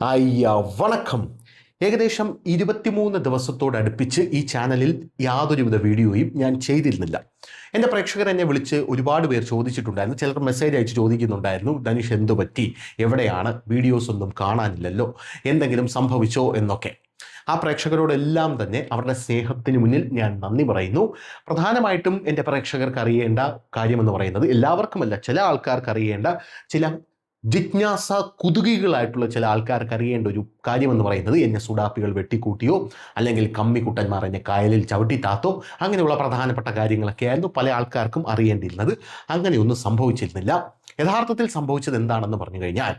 അയ്യ വണക്കം. ഏകദേശം ഇരുപത്തിമൂന്ന് ദിവസത്തോടടുപ്പിച്ച് ഈ ചാനലിൽ യാതൊരുവിധ വീഡിയോയും ഞാൻ ചെയ്തിരുന്നില്ല. എന്റെ പ്രേക്ഷകർ എന്നെ വിളിച്ച് ഒരുപാട് പേർ ചോദിച്ചിട്ടുണ്ടായിരുന്നു. ചിലർ മെസ്സേജ് അയച്ച് ചോദിക്കുന്നുണ്ടായിരുന്നു ധനുഷ് എന്തു പറ്റി? എവിടെയാണ്? വീഡിയോസ് ഒന്നും കാണാനില്ലല്ലോ. എന്തെങ്കിലും സംഭവിച്ചോ? എന്നൊക്കെ. ആ പ്രേക്ഷകരോടെല്ലാം തന്നെ അവരുടെ സ്നേഹത്തിന് മുന്നിൽ ഞാൻ നന്ദി പറയുന്നു. പ്രധാനമായിട്ടും എന്റെ പ്രേക്ഷകർക്ക് അറിയേണ്ട കാര്യമെന്ന് പറയുന്നത് എല്ലാവർക്കുമല്ല ചില ആൾക്കാർക്ക് അറിയേണ്ട ചില ജിജ്ഞാസ കുതുകികളായിട്ടുള്ള ചില ആൾക്കാർക്ക് അറിയേണ്ട ഒരു കാര്യമെന്ന് പറയുന്നത് എന്നെ സുഡാപ്പികൾ വെട്ടിക്കൂട്ടിയോ അല്ലെങ്കിൽ കമ്മിക്കുട്ടന്മാർ എന്നെ കായലിൽ ചവിട്ടി താത്തോ അങ്ങനെയുള്ള പ്രധാനപ്പെട്ട കാര്യങ്ങളൊക്കെ ആയിരുന്നു പല ആൾക്കാർക്കും അറിയേണ്ടിയിരുന്നത്. അങ്ങനെയൊന്നും സംഭവിച്ചിരുന്നില്ല. യഥാർത്ഥത്തിൽ സംഭവിച്ചത് എന്താണെന്ന് പറഞ്ഞു കഴിഞ്ഞാൽ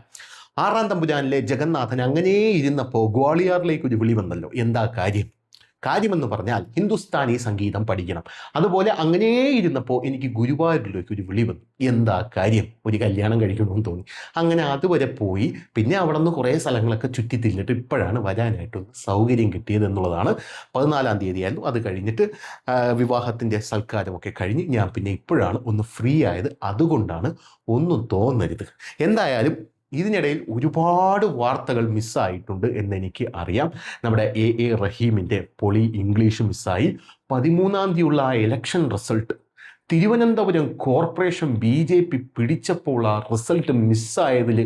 ആറാം തമ്പുരാനിലെ ജഗന്നാഥൻ അങ്ങനെ ഇരുന്നപ്പോൾ ഗ്വാളിയാറിലേക്ക് ഒരു വിളി വന്നല്ലോ. എന്താ കാര്യം? കാര്യമെന്ന് പറഞ്ഞാൽ ഹിന്ദുസ്ഥാനി സംഗീതം പഠിക്കണം. അതുപോലെ അങ്ങനെ ഇരുന്നപ്പോൾ എനിക്ക് ഗുരുവായൂരിലേക്ക് ഒരു വിളി വന്നു. എന്താ കാര്യം? ഒരു കല്യാണം കഴിക്കണമെന്ന് തോന്നി. അങ്ങനെ അതുവരെ പോയി. പിന്നെ അവിടെ നിന്ന് കുറേ സ്ഥലങ്ങളൊക്കെ ചുറ്റി തിരിഞ്ഞിട്ട് ഇപ്പോഴാണ് വരാനായിട്ടൊന്ന് സൗകര്യം കിട്ടിയത് എന്നുള്ളതാണ് പതിനാലാം തീയതിയായിരുന്നു. അത് കഴിഞ്ഞിട്ട് വിവാഹത്തിന്റെ സൽക്കാരമൊക്കെ കഴിഞ്ഞ് ഞാൻ പിന്നെ ഇപ്പോഴാണ് ഒന്ന് ഫ്രീ ആയത്. അതുകൊണ്ടാണ് ഒന്നും തോന്നരുത്. എന്തായാലും ഇതിനിടയിൽ ഒരുപാട് വാർത്തകൾ മിസ്സായിട്ടുണ്ട് എന്നെനിക്ക് അറിയാം. നമ്മുടെ എ എ റഹീമിന്റെ പൊളി ഇംഗ്ലീഷ് മിസ്സായി. പതിമൂന്നാം തീയതിയുള്ള ആ election result Thiruvananthapuram corporation B J P പിടിച്ചപ്പോൾ ആ റിസൾട്ട് മിസ്സായതിൽ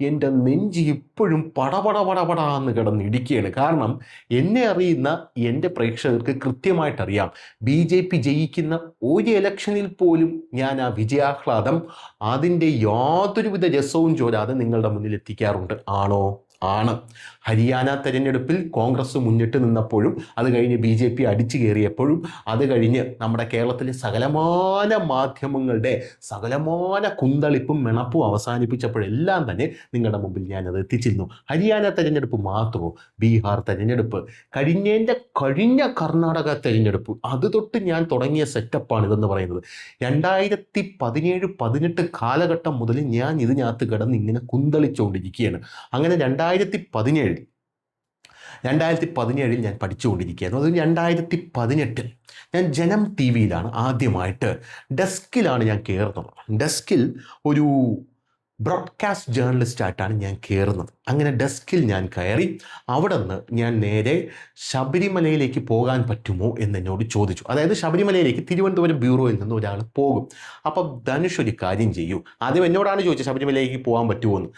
എന്റെ നെഞ്ച് ഇപ്പോഴും പടപട പടപട എന്ന് കിടന്നിടിക്കുകയാണ് കാരണം എന്നെ അറിയുന്ന എന്റെ പ്രേക്ഷകർക്ക് കൃത്യമായിട്ടറിയാം. ബി ജെ പി ജയിക്കുന്ന ഒരു ഇലക്ഷനിൽ പോലും ഞാൻ ആ വിജയാഹ്ലാദം അതിന്റെ യാതൊരുവിധ രസവും ചോരാതെ നിങ്ങളുടെ മുന്നിൽ എത്തിക്കാറുണ്ട് ആണോ? ആണ്. ഹരിയാന തെരഞ്ഞെടുപ്പിൽ കോൺഗ്രസ് മുന്നിട്ട് നിന്നപ്പോഴും അത് കഴിഞ്ഞ് ബി ജെ പി അടിച്ചു കയറിയപ്പോഴും അത് കഴിഞ്ഞ് നമ്മുടെ കേരളത്തിലെ സകലമാന മാധ്യമങ്ങളുടെ സകലമാന കുന്തളിപ്പും മിണപ്പും അവസാനിപ്പിച്ചപ്പോഴെല്ലാം തന്നെ നിങ്ങളുടെ മുമ്പിൽ ഞാനത് എത്തിച്ചിരുന്നു. ഹരിയാന തെരഞ്ഞെടുപ്പ് മാത്രമോ? ബീഹാർ തെരഞ്ഞെടുപ്പ്. കഴിഞ്ഞതിന്റെ കഴിഞ്ഞ കർണാടക തെരഞ്ഞെടുപ്പ്. അത് തൊട്ട് ഞാൻ തുടങ്ങിയ സെറ്റപ്പാണ് ഇതെന്ന് പറയുന്നത്. രണ്ടായിരത്തി പതിനേഴ് പതിനെട്ട് കാലഘട്ടം മുതൽ ഞാൻ ഇതിനകത്ത് കിടന്ന് ഇങ്ങനെ കുന്തളിച്ചുകൊണ്ടിരിക്കുകയാണ് അങ്ങനെ രണ്ടായിരത്തി പതിനേഴിൽ രണ്ടായിരത്തി പതിനേഴിൽ ഞാൻ പഠിച്ചുകൊണ്ടിരിക്കുകയായിരുന്നു. അത് രണ്ടായിരത്തി പതിനെട്ടിൽ ഞാൻ ജനം ടി വിയിലാണ് ആദ്യമായിട്ട് ഡെസ്കിലാണ് ഞാൻ കയറുന്നത്. ഡെസ്കിൽ ഒരു ബ്രോഡ്കാസ്റ്റ് ജേർണലിസ്റ്റ് ആയിട്ടാണ് ഞാൻ കയറുന്നത്. അങ്ങനെ ഡെസ്കിൽ ഞാൻ കയറി അവിടെ നിന്ന് ഞാൻ നേരെ ശബരിമലയിലേക്ക് പോകാൻ പറ്റുമോ എന്ന് എന്നോട് ചോദിച്ചു. അതായത് ശബരിമലയിലേക്ക് തിരുവനന്തപുരം ബ്യൂറോയിൽ നിന്ന് ഒരാൾ പോകും. അപ്പം ധനുഷ് ഒരു കാര്യം ചെയ്യൂ. ആദ്യം എന്നോടാണ് ചോദിച്ചത് ശബരിമലയിലേക്ക് പോകാൻ പറ്റുമോ എന്ന്.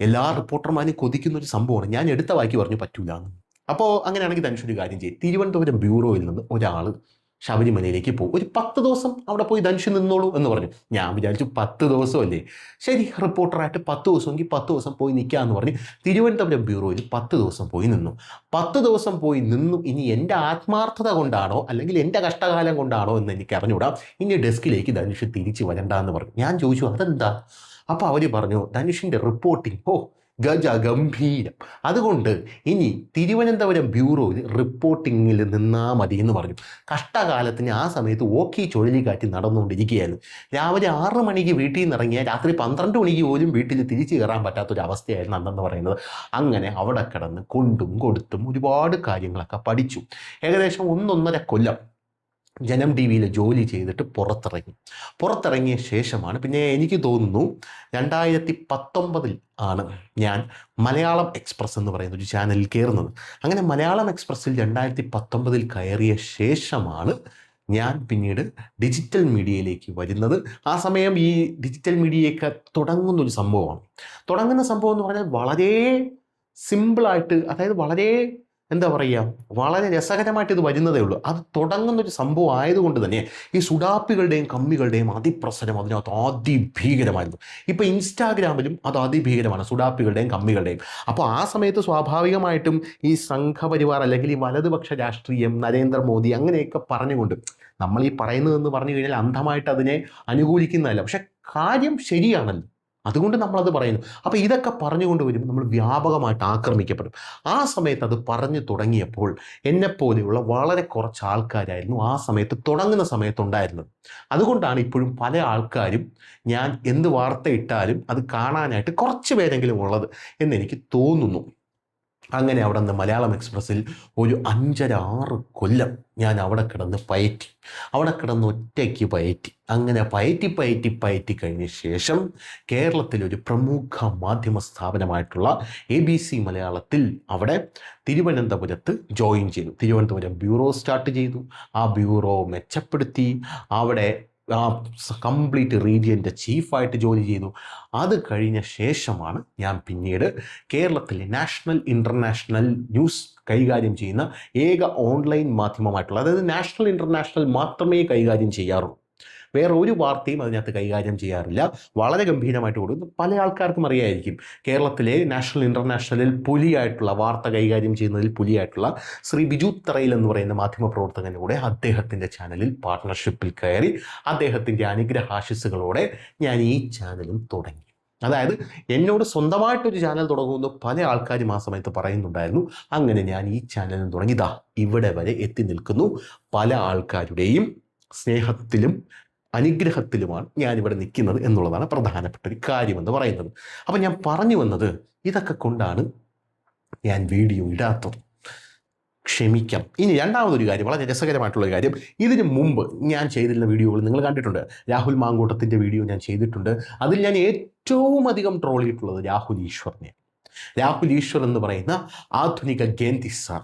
എല്ലാ റിപ്പോർട്ടർമാരും കൊതിക്കുന്ന ഒരു സംഭവമാണ്. ഞാൻ എടുത്ത വാക്കി പറഞ്ഞു പറ്റൂല എന്ന് അപ്പോൾ അങ്ങനെയാണെങ്കിൽ ധനുഷ് ഒരു കാര്യം ചെയ്യും. തിരുവനന്തപുരം ബ്യൂറോയിൽ നിന്ന് ഒരാൾ ശബരിമലയിലേക്ക് പോകും. ഒരു പത്ത് ദിവസം അവിടെ പോയി ധനുഷ് നിന്നോളൂ എന്ന് പറഞ്ഞു. ഞാൻ വിചാരിച്ചു പത്ത് ദിവസമല്ലേ. ശരി റിപ്പോർട്ടറായിട്ട് പത്ത് ദിവസമെങ്കിൽ പത്ത് ദിവസം പോയി നിൽക്കുക നിൽക്കാമെന്ന് പറഞ്ഞ് തിരുവനന്തപുരം ബ്യൂറോയിൽ പത്ത് ദിവസം പോയി നിന്നു. പത്ത് ദിവസം പോയി നിന്നു. ഇനി എന്റെ ആത്മാർത്ഥത കൊണ്ടാണോ അല്ലെങ്കിൽ എന്റെ കഷ്ടകാലം കൊണ്ടാണോ എന്ന് എനിക്ക് അറിഞ്ഞുകൂടാ. ഇനി ഡെസ്കിലേക്ക് ധനുഷ് തിരിച്ച് വരണ്ട എന്ന് പറഞ്ഞു. ഞാൻ ചോദിച്ചു അതെന്താ? അപ്പോൾ അവർ പറഞ്ഞു ധനുഷിന്റെ റിപ്പോർട്ടിംഗ് ഓ ഗജ ഗംഭീരം അതുകൊണ്ട് ഇനി തിരുവനന്തപുരം ബ്യൂറോയിൽ റിപ്പോർട്ടിങ്ങിൽ നിന്നാൽ മതി എന്ന് പറഞ്ഞു. കഷ്ടകാലത്തിന് ആ സമയത്ത് ഓക്കി ചുഴലിക്കാറ്റ് നടന്നുകൊണ്ടിരിക്കുകയായിരുന്നു. രാവിലെ ആറ് മണിക്ക് വീട്ടിൽ നിന്ന് ഇറങ്ങിയാൽ രാത്രി പന്ത്രണ്ട് മണിക്ക് പോലും വീട്ടിൽ തിരിച്ചു കയറാൻ പറ്റാത്തൊരവസ്ഥയായിരുന്നു അന്നെന്ന് പറയുന്നത്. അങ്ങനെ അവിടെ കിടന്ന് കൊണ്ടും കൊടുത്തും ഒരുപാട് കാര്യങ്ങളൊക്കെ പഠിച്ചു. ഏകദേശം ഒന്നൊന്നര കൊല്ലം ജനം ടി വിയിൽ ജോലി ചെയ്തിട്ട് പുറത്തിറങ്ങി. പുറത്തിറങ്ങിയ ശേഷമാണ് പിന്നെ എനിക്ക് തോന്നുന്നു രണ്ടായിരത്തി പത്തൊമ്പതിൽ ആണ് ഞാൻ മലയാളം എക്സ്പ്രസ് എന്ന് പറയുന്ന ഒരു ചാനലിൽ കയറുന്നത് അങ്ങനെ മലയാളം എക്സ്പ്രസ്സിൽ രണ്ടായിരത്തി പത്തൊമ്പതിൽ കയറിയ ശേഷമാണ് ഞാൻ പിന്നീട് ഡിജിറ്റൽ മീഡിയയിലേക്ക് വരുന്നത്. ആ സമയം ഈ ഡിജിറ്റൽ മീഡിയയൊക്കെ തുടങ്ങുന്ന ഒരു സംഭവമാണ്. തുടങ്ങുന്ന സംഭവം എന്ന് പറഞ്ഞാൽ വളരെ സിമ്പിളായിട്ട് അതായത് വളരെ എന്താ പറയുക? വളരെ രസകരമായിട്ട് ഇത് വരുന്നതേ ഉള്ളൂ. അത് തുടങ്ങുന്ന ഒരു സംഭവം ആയതുകൊണ്ട് തന്നെ ഈ സുഡാപ്പികളുടെയും കമ്മികളുടെയും അതിപ്രസരം അതിനകത്ത് അതിഭീകരമായിരുന്നു. ഇപ്പോൾ ഇൻസ്റ്റാഗ്രാമിലും അത് അതിഭീകരമാണ് സുഡാപ്പികളുടെയും കമ്മികളുടെയും അപ്പോൾ ആ സമയത്ത് സ്വാഭാവികമായിട്ടും ഈ സംഘപരിവാർ അല്ലെങ്കിൽ ഈ വലതുപക്ഷ രാഷ്ട്രീയം നരേന്ദ്രമോദി അങ്ങനെയൊക്കെ പറഞ്ഞുകൊണ്ട് നമ്മൾ ഈ പറയുന്നതെന്ന് പറഞ്ഞു കഴിഞ്ഞാൽ അന്ധമായിട്ട് അതിനെ അനുകൂലിക്കുന്നതല്ല. പക്ഷെ കാര്യം ശരിയാണല്ലോ. അതുകൊണ്ട് നമ്മളത് പറയുന്നു. അപ്പോൾ ഇതൊക്കെ പറഞ്ഞുകൊണ്ട് വരുമ്പോൾ നമ്മൾ വ്യാപകമായിട്ട് ആക്രമിക്കപ്പെടും. ആ സമയത്ത് അത് പറഞ്ഞു തുടങ്ങിയപ്പോൾ എന്നെപ്പോലെയുള്ള വളരെ കുറച്ച് ആൾക്കാരായിരുന്നു ആ സമയത്ത് തുടങ്ങുന്ന സമയത്തുണ്ടായിരുന്നത്. അതുകൊണ്ടാണ് ഇപ്പോഴും പല ആൾക്കാരും ഞാൻ എന്ത് വാർത്ത ഇട്ടാലും അത് കാണാനായിട്ട് കുറച്ച് പേരെങ്കിലും ഉള്ളത് എന്നെനിക്ക് തോന്നുന്നു. അങ്ങനെ അവിടെ നിന്ന് മലയാളം എക്സ്പ്രസ്സിൽ ഒരു അഞ്ചര ആറ് കൊല്ലം ഞാൻ അവിടെ കിടന്ന് പയറ്റി. അവിടെ കിടന്ന് ഒറ്റയ്ക്ക് പയറ്റി. അങ്ങനെ പയറ്റി പയറ്റി പയറ്റി കഴിഞ്ഞ ശേഷം കേരളത്തിലൊരു പ്രമുഖ മാധ്യമ സ്ഥാപനമായിട്ടുള്ള എ ബി സി മലയാളത്തിൽ അവിടെ തിരുവനന്തപുരത്ത് ജോയിൻ ചെയ്തു. തിരുവനന്തപുരം ബ്യൂറോ സ്റ്റാർട്ട് ചെയ്തു. ആ ബ്യൂറോ മെച്ചപ്പെടുത്തി. അവിടെ ആ കംപ്ലീറ്റ് റീജിയന്റെ ചീഫായിട്ട് ജോലി ചെയ്തു. അത് കഴിഞ്ഞ ശേഷമാണ് ഞാൻ പിന്നീട് കേരളത്തിലെ നാഷണൽ ഇന്റർനാഷണൽ ന്യൂസ് കൈകാര്യം ചെയ്യുന്ന ഏക ഓൺലൈൻ മാധ്യമമായിട്ടുള്ള അതായത് നാഷണൽ ഇന്റർനാഷണൽ മാത്രമേ കൈകാര്യം ചെയ്യാറുള്ളൂ. വേറെ ഒരു വാർത്തയും അതിനകത്ത് കൈകാര്യം ചെയ്യാറില്ല. വളരെ ഗംഭീരമായിട്ട് കൊടുക്കും പല ആൾക്കാർക്കും അറിയായിരിക്കും. കേരളത്തിലെ നാഷണൽ ഇന്റർനാഷണലിൽ പുലിയായിട്ടുള്ള വാർത്ത കൈകാര്യം ചെയ്യുന്നതിൽ പുലിയായിട്ടുള്ള ശ്രീ ബിജു തറയിൽ എന്ന് പറയുന്ന മാധ്യമ പ്രവർത്തകനിലൂടെ അദ്ദേഹത്തിന്റെ ചാനലിൽ പാർട്ട്ണർഷിപ്പിൽ കയറി അദ്ദേഹത്തിന്റെ അനുഗ്രഹാശിസുകളോടെ ഞാൻ ഈ ചാനലും തുടങ്ങി. അതായത് എന്നോട് സ്വന്തമായിട്ടൊരു ചാനൽ തുടങ്ങുമെന്ന് പല ആൾക്കാരും ആ സമയത്ത് പറയുന്നുണ്ടായിരുന്നു. അങ്ങനെ ഞാൻ ഈ ചാനലും തുടങ്ങിയതാ ഇവിടെ വരെ എത്തി നിൽക്കുന്നു. പല ആൾക്കാരുടെയും സ്നേഹത്തിലും അനുഗ്രഹത്തിലുമാണ് ഞാനിവിടെ നിൽക്കുന്നത് എന്നുള്ളതാണ് പ്രധാനപ്പെട്ട ഒരു കാര്യമെന്ന് പറയുന്നത്. അപ്പം ഞാൻ പറഞ്ഞു വന്നത് ഇതൊക്കെ കൊണ്ടാണ് ഞാൻ വീഡിയോ ഇടാത്തത്. ക്ഷമിക്കാം. ഇനി രണ്ടാമതൊരു കാര്യം വളരെ രസകരമായിട്ടുള്ള കാര്യം. ഇതിന് മുമ്പ് ഞാൻ ചെയ്തിരുന്ന വീഡിയോകൾ നിങ്ങൾ കണ്ടിട്ടുണ്ട്. രാഹുൽ മാങ്കൂട്ടത്തിന്റെ വീഡിയോ ഞാൻ ചെയ്തിട്ടുണ്ട്. അതിൽ ഞാൻ ഏറ്റവും അധികം ട്രോൾ ചെയ്തിട്ടുള്ളത് രാഹുൽ ഈശ്വറിനെ രാഹുൽ ഈശ്വർ എന്ന് പറയുന്ന ആധുനിക ഗേന്തി സാർ.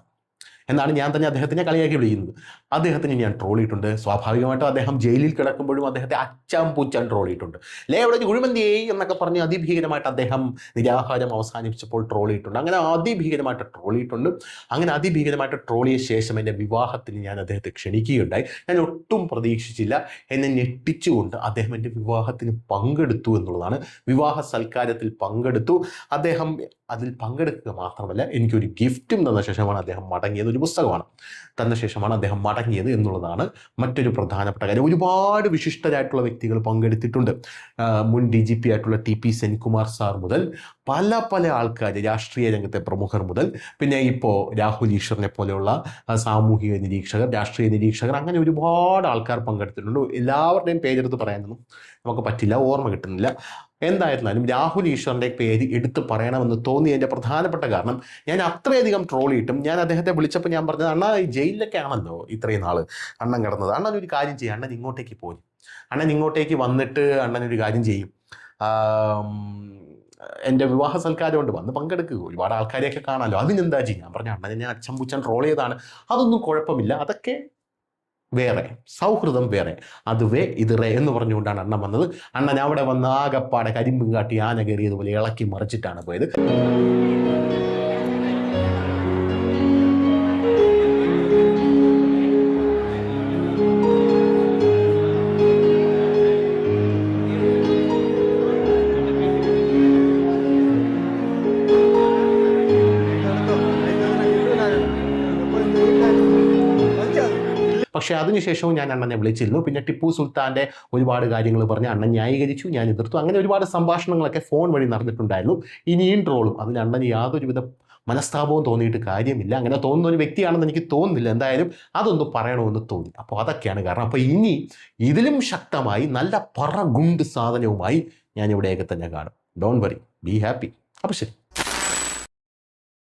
എന്നാണ് ഞാൻ തന്നെ അദ്ദേഹത്തിനെ കളിയാക്കി വിളിക്കുന്നത്. അദ്ദേഹത്തിന് ഞാൻ ട്രോൾ ചെയ്തിട്ടുണ്ട്. സ്വാഭാവികമായിട്ടും അദ്ദേഹം ജയിലിൽ കിടക്കുമ്പോഴും അദ്ദേഹത്തെ അച്ചാം പൂച്ചാൻ ട്രോൾ ചെയ്തിട്ടുണ്ട്. ലേ അവിടെ കുഴിമന്തിയേ എന്നൊക്കെ പറഞ്ഞ് അതിഭീകരമായിട്ട് അദ്ദേഹം നിരാഹാരം അവസാനിപ്പിച്ചപ്പോൾ ട്രോൾ ചെയ്തിട്ടുണ്ട്. അങ്ങനെ അതിഭീകരമായിട്ട് ട്രോൾ ചെയ്തിട്ടുണ്ട്. അങ്ങനെ അതിഭീകരമായിട്ട് ട്രോൾ ചെയ്ത ശേഷം എന്റെ വിവാഹത്തിന് ഞാൻ അദ്ദേഹത്തെ ക്ഷണിക്കുകയുണ്ടായി. ഞാൻ ഒട്ടും പ്രതീക്ഷിച്ചില്ല. എന്നെ ഞെട്ടിച്ചുകൊണ്ട് അദ്ദേഹം എന്റെ വിവാഹത്തിന് പങ്കെടുത്തു എന്നുള്ളതാണ്. വിവാഹ സൽക്കാരത്തിൽ പങ്കെടുത്തു. അദ്ദേഹം അതിൽ പങ്കെടുക്കുക മാത്രമല്ല എനിക്കൊരു ഗിഫ്റ്റും തന്ന ശേഷമാണ് അദ്ദേഹം മടങ്ങിയത്. ഒരു പുസ്തകമാണ്. തന്ന ശേഷമാണ് അദ്ദേഹം മടങ്ങിയത് എന്നുള്ളതാണ് മറ്റൊരു പ്രധാനപ്പെട്ട കാര്യം. ഒരുപാട് വിശിഷ്ടരായിട്ടുള്ള വ്യക്തികൾ പങ്കെടുത്തിട്ടുണ്ട്. മുൻ ഡി ജി പി ആയിട്ടുള്ള ടി പി സെൻകുമാർ സാർ മുതൽ പല പല ആൾക്കാർ രാഷ്ട്രീയ രംഗത്തെ പ്രമുഖർ മുതൽ പിന്നെ ഇപ്പോൾ രാഹുൽ ഈശ്വറിനെ പോലെയുള്ള സാമൂഹിക നിരീക്ഷകർ രാഷ്ട്രീയ നിരീക്ഷകർ അങ്ങനെ ഒരുപാട് ആൾക്കാർ പങ്കെടുത്തിട്ടുണ്ട്. എല്ലാവരുടെയും പേരെടുത്ത് പറയാനൊന്നും നമുക്ക് പറ്റില്ല ഓർമ്മ കിട്ടുന്നില്ല. എന്തായിരുന്നാലും രാഹുൽ ഈശ്വറിന്റെ പേര് എടുത്തു പറയണമെന്ന് തോന്നിയതിന്റെ പ്രധാനപ്പെട്ട കാരണം ഞാൻ അത്രയധികം ട്രോൾ ചെയ്തിട്ടും ഞാൻ അദ്ദേഹത്തെ വിളിച്ചപ്പോൾ ഞാൻ പറഞ്ഞത് അണ്ണാ ഈ ജയിലിലൊക്കെ ആണല്ലോ ഇത്രയും നാൾ അണ്ണൻ കിടന്നത്. അണ്ണൻ ഒരു കാര്യം ചെയ്യും. അണ്ണൻ ഇങ്ങോട്ടേക്ക് പോയി അണ്ണൻ ഇങ്ങോട്ടേക്ക് വന്നിട്ട് അണ്ണൻ ഒരു കാര്യം ചെയ്യും. എന്റെ വിവാഹ സൽക്കാരം കൊണ്ട് വന്ന് പങ്കെടുക്കുക ഒരുപാട് ആൾക്കാരെയൊക്കെ കാണാമല്ലോ അതിനെന്താ ചെയ്യും? ഞാൻ പറഞ്ഞു അണ്ണനെ ഞാൻ അച്ഛൻ പുച്ഛൻ ട്രോൾ ചെയ്താണ് അതൊന്നും കുഴപ്പമില്ല. അതൊക്കെ വേറെ സൗഹൃദം വേറെ. അത് വേ ഇത് റേ എന്ന് പറഞ്ഞുകൊണ്ടാണ് അണ്ണൻ വന്നത്. അണ്ണൻ അവിടെ വന്ന് ആകപ്പാടെ കരിമ്പും കാട്ടി ആന കയറിയതുപോലെ ഇളക്കി മറിച്ചിട്ടാണ് പോയത്. പക്ഷേ അതിനുശേഷവും ഞാൻ അണ്ണനെ വിളിച്ചിരുന്നു. പിന്നെ ടിപ്പു സുൽത്താന്റെ ഒരുപാട് കാര്യങ്ങൾ പറഞ്ഞ് അണ്ണൻ ന്യായീകരിച്ചു ഞാൻ എതിർത്തു. അങ്ങനെ ഒരുപാട് സംഭാഷണങ്ങളൊക്കെ ഫോൺ വഴി നടന്നിട്ടുണ്ടായിരുന്നു. ഇനിയും ട്രോളും. അതിന് അണ്ണന് യാതൊരുവിധ മനസ്താപവും തോന്നിയിട്ട് കാര്യമില്ല. അങ്ങനെ തോന്നുന്ന ഒരു വ്യക്തിയാണെന്ന് എനിക്ക് തോന്നുന്നില്ല. എന്തായാലും അതൊന്നും പറയണമെന്ന് തോന്നി. അപ്പോൾ അതൊക്കെയാണ് കാരണം. അപ്പോൾ ഇനി ഇതിലും ശക്തമായി നല്ല പറ ഗുണ്ട് സാധനവുമായി ഞാൻ ഇവിടെയൊക്കെ തന്നെ കാണും. ഡോണ്ട് വറി ബി ഹാപ്പി അപ്പോൾ ശരി.